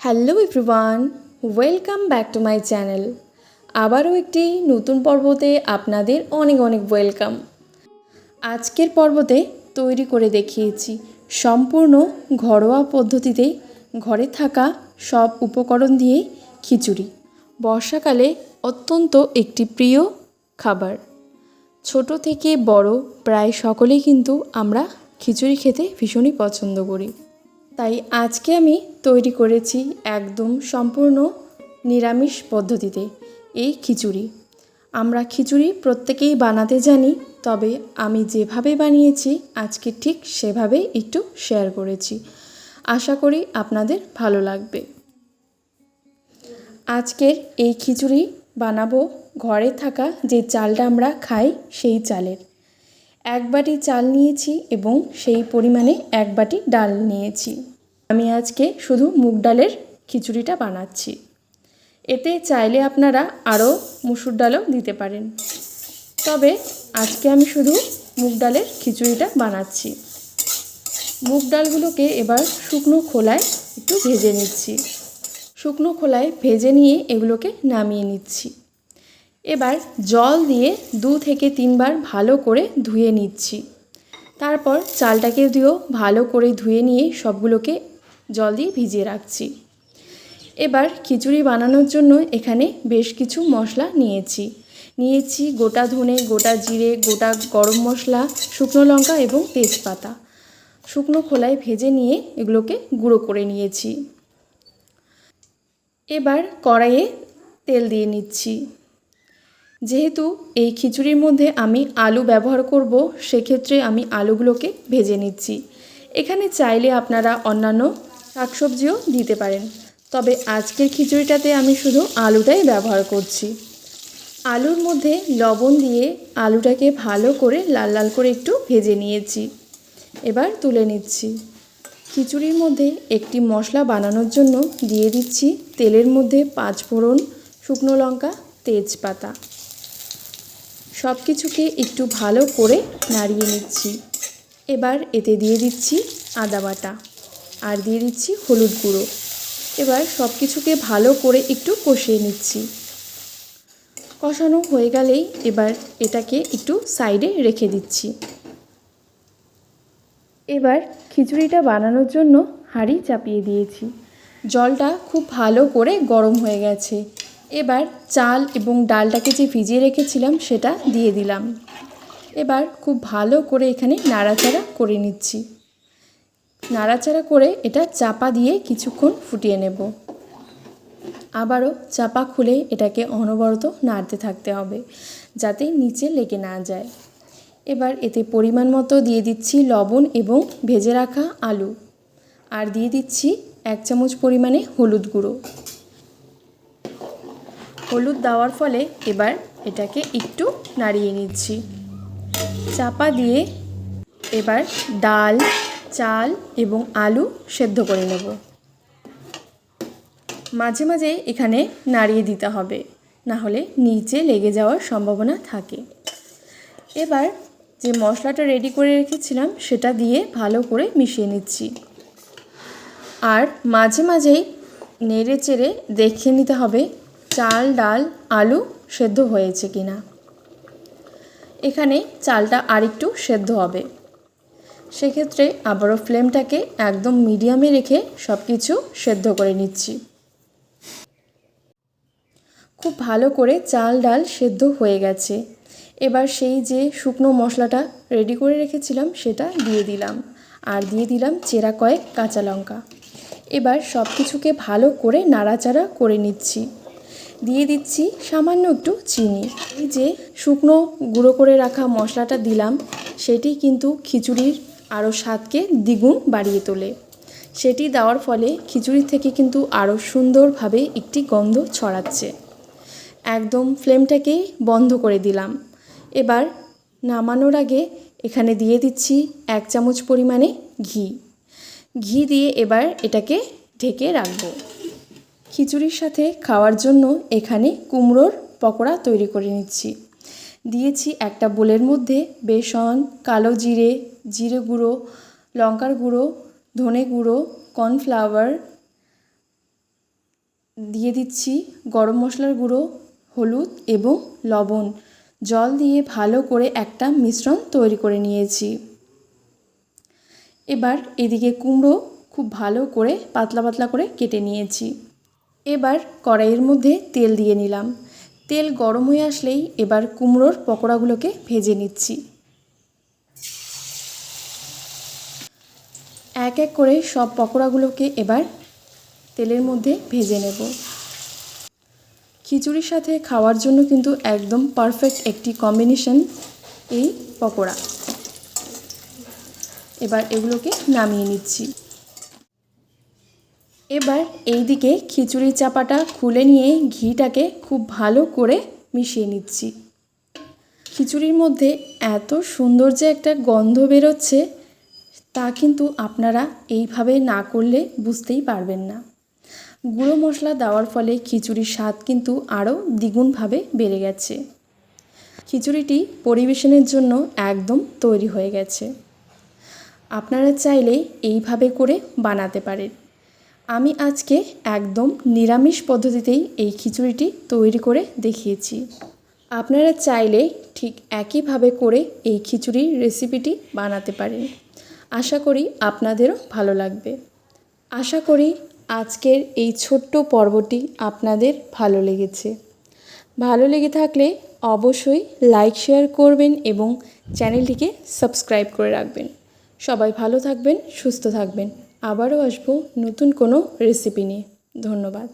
Hello everyone, welcome back to my channel. আবারও একটি নতুন পর্বতে আপনাদের অনেক অনেক ওয়েলকাম। আজকের পর্বতে তৈরি করে দেখিয়েছি সম্পূর্ণ ঘরোয়া পদ্ধতিতে ঘরে থাকা সব উপকরণ দিয়েই খিচুড়ি। বর্ষাকালে অত্যন্ত একটি প্রিয় খাবার। ছোট থেকে বড় প্রায় সকলেই কিন্তু আমরা খিচুড়ি খেতে ভীষণই পছন্দ করি। তাই আজকে আমি তৈরি করেছি একদম সম্পূর্ণ নিরামিষ পদ্ধতিতে এই খিচুড়ি। আমরা খিচুড়ি প্রত্যেকেই বানাতে জানি, তবে আমি যেভাবে বানিয়েছি আজকে ঠিক সেভাবেই একটু শেয়ার করেছি। আশা করি আপনাদের ভালো লাগবে। আজকের এই খিচুড়ি বানাবো ঘরে থাকা যে চালটা আমরা খাই সেই চালের। এক বাটি চাল নিয়েছি এবং সেই পরিমাণে এক বাটি ডাল নিয়েছি। আমি আজকে শুধু মুগ ডালের খিচুড়িটা বানাচ্ছি। এতে চাইলে আপনারা আরও মুসুর ডালও দিতে পারেন। তবে আজকে আমি শুধু মুগ ডালের খিচুড়িটা বানাচ্ছি। মুগ ডালগুলোকে এবার শুকনো খোলায় একটু ভেজে নিচ্ছি। শুকনো খোলায় ভেজে নিয়ে এগুলোকে নামিয়ে নিচ্ছি। এবার জল দিয়ে দু থেকে তিনবার ভালো করে ধুয়ে নিচ্ছি। তারপর চালটাকে দিয়েও ভালো করে ধুয়ে নিয়ে সবগুলোকে জল দিয়ে ভিজিয়ে রাখছি। এবার খিচুড়ি বানানোর জন্য এখানে বেশ কিছু মশলা নিয়েছি। নিয়েছি গোটা ধনে, গোটা জিরে, গোটা গরম মশলা, শুকনো লঙ্কা এবং তেজপাতা। শুকনো খোলায় ভেজে নিয়ে এগুলোকে গুঁড়ো করে নিয়েছি। এবার কড়াইয়ে তেল দিয়ে নিচ্ছি। যেহেতু এই খিচুড়ির মধ্যে আমি আলু ব্যবহার করব, সেক্ষেত্রে আমি আলুগুলোকে ভেজে নিচ্ছি। এখানে চাইলে আপনারা অন্যান্য শাকসবজিও দিতে পারেন। তবে আজকের খিচুড়িটাতে আমি শুধু আলুটাই ব্যবহার করছি। আলুর মধ্যে লবণ দিয়ে আলুটাকে ভালো করে লাল লাল করে একটু ভেজে নিয়েছি। এবার তুলে নিচ্ছি। খিচুড়ির মধ্যে একটি মশলা বানানোর জন্য দিয়ে দিচ্ছি তেলের মধ্যে পাঁচ ফোড়ন, শুকনো লঙ্কা, তেজপাতা। সব কিছুকে একটু ভালো করে নাড়িয়ে নিচ্ছি। এবার এতে দিয়ে দিচ্ছি আদা বাটা। আর দিয়ে দিচ্ছি হলুদ গুঁড়ো। এবার সব কিছুকে ভালো করে একটু কষিয়ে নিচ্ছি। কষানো হয়ে গেলেই এবার এটাকে একটু সাইডে রেখে দিচ্ছি। এবার খিচুড়িটা বানানোর জন্য হাঁড়ি চাপিয়ে দিয়েছি। জলটা খুব ভালো করে গরম হয়ে গেছে। এবার চাল এবং ডালটাকে যে ভিজিয়ে রেখেছিলাম সেটা দিয়ে দিলাম। এবার খুব ভালো করে এখানে নাড়াচাড়া করে নিচ্ছি। নাড়াচাড়া করে এটা চাপা দিয়ে কিছুক্ষণ ফুটিয়ে নেব। আবারও চাপা খুলে এটাকে অনবরত নাড়তে থাকতে হবে, যাতে নিচে লেগে না যায়। এবার এতে পরিমাণ মতো দিয়ে দিচ্ছি লবণ এবং ভেজে রাখা আলু, আর দিয়ে দিচ্ছি এক চামচ পরিমাণে হলুদ গুঁড়ো। হলুদ দেওয়ার ফলে এবার এটাকে একটু নাড়িয়ে নিচ্ছি। চাপা দিয়ে এবার ডাল চাল এবং আলু সেদ্ধ করে নেব। মাঝে মাঝে এখানে নাড়িয়ে দিতে হবে, না হলে নিচে লেগে যাওয়ার সম্ভাবনা থাকে। এবার যে মশলাটা রেডি করে রেখেছিলাম, সেটা দিয়ে ভালো করে মিশিয়ে নিচ্ছি। আর মাঝে মাঝেই নেড়ে চেড়ে দেখে নিতে হবে চাল, ডাল, আলু সেদ্ধ হয়েছে কিনা। এখানে চালটা আরেকটু সেদ্ধ হবে। সেক্ষেত্রে আবারও ফ্লেমটাকে একদম মিডিয়ামে রেখে সব কিছু সেদ্ধ করে নিচ্ছি। খুব ভালো করে চাল ডাল সেদ্ধ হয়ে গেছে। এবার সেই যে শুকনো মশলাটা রেডি করে রেখেছিলাম, সেটা দিয়ে দিলাম। আর দিয়ে দিলাম চেরা কয়েক কাঁচা লঙ্কা। এবার সব কিছুকে ভালো করে নাড়াচাড়া করে নিচ্ছি। দিয়ে দিচ্ছি সামান্য একটু চিনি। এই যে শুকনো গুঁড়ো করে রাখা মশলাটা দিলাম, সেটি কিন্তু খিচুড়ির আরও স্বাদকে দ্বিগুণ বাড়িয়ে তোলে। সেটি দেওয়ার ফলে খিচুড়ি থেকে কিন্তু আরও সুন্দরভাবে একটি গন্ধ ছড়াচ্ছে। একদম ফ্লেমটাকে বন্ধ করে দিলাম। এবার নামানোর আগে এখানে দিয়ে দিচ্ছি এক চামচ পরিমাণে ঘি। ঘি দিয়ে এবার এটাকে ঢেকে রাখব। খিচুড়ির সাথে খাওয়ার জন্য এখানে কুমড়োর পকোড়া তৈরি করে নিচ্ছি। দিয়েছি একটা বোলের মধ্যে বেসন, কালো জিরে জিরে গুঁড়ো, লঙ্কার গুঁড়ো, ধনে গুঁড়ো, কর্নফ্লাওয়ার দিয়ে দিচ্ছি গরম মশলার গুঁড়ো, হলুদ এবং লবণ। জল দিয়ে ভালো করে একটা মিশ্রণ তৈরি করে নিয়েছি। এবার এদিকে কুমড়ো খুব ভালো করে পাতলা পাতলা করে কেটে নিয়েছি। এবার কড়াইয়ের মধ্যে তেল দিয়ে নিলাম। তেল গরম হয়ে আসলেই এবার কুমড়োর পকোড়াগুলোকে ভেজে নিচ্ছি। এক এক করে সব পকোড়াগুলোকে এবার তেলের মধ্যে ভেজে নেব। খিচুড়ির সাথে খাওয়ার জন্য কিন্তু একদম পারফেক্ট একটি কম্বিনেশন এই পকোড়া। এবার এগুলোকে নামিয়ে নিচ্ছি। এবার এই দিকে খিচুড়ি চাপাটা খুলে নিয়ে ঘিটাকে খুব ভালো করে মিশিয়ে নিচ্ছি। খিচুড়ির মধ্যে এত সুন্দর যে একটা গন্ধ বেরোচ্ছে, তা কিন্তু আপনারা এইভাবে না করলে বুঝতেই পারবেন না। গুঁড়ো মশলা দেওয়ার ফলে খিচুড়ির স্বাদ কিন্তু আরও দ্বিগুণভাবে বেড়ে গেছে। খিচুড়িটি পরিবেশনের জন্য একদম তৈরি হয়ে গেছে। আপনারা চাইলে এইভাবে করে বানাতে পারেন। আমি আজকে একদম নিরামিষ পদ্ধতিতেই এই খিচুড়িটি তৈরি করে দেখিয়েছি। আপনারা চাইলে ঠিক একইভাবে করে এই খিচুড়ির রেসিপিটি বানাতে পারেন। আশা করি আপনাদেরও ভালো লাগবে। আশা করি আজকের এই ছোট্ট পর্বটি আপনাদের ভালো লেগেছে। ভালো লেগে থাকলে অবশ্যই লাইক, শেয়ার করবেন এবং চ্যানেলটিকে সাবস্ক্রাইব করে রাখবেন। সবাই ভালো থাকবেন, সুস্থ থাকবেন। আবারও আসব নতুন কোনো রেসিপি নিয়ে। ধন্যবাদ।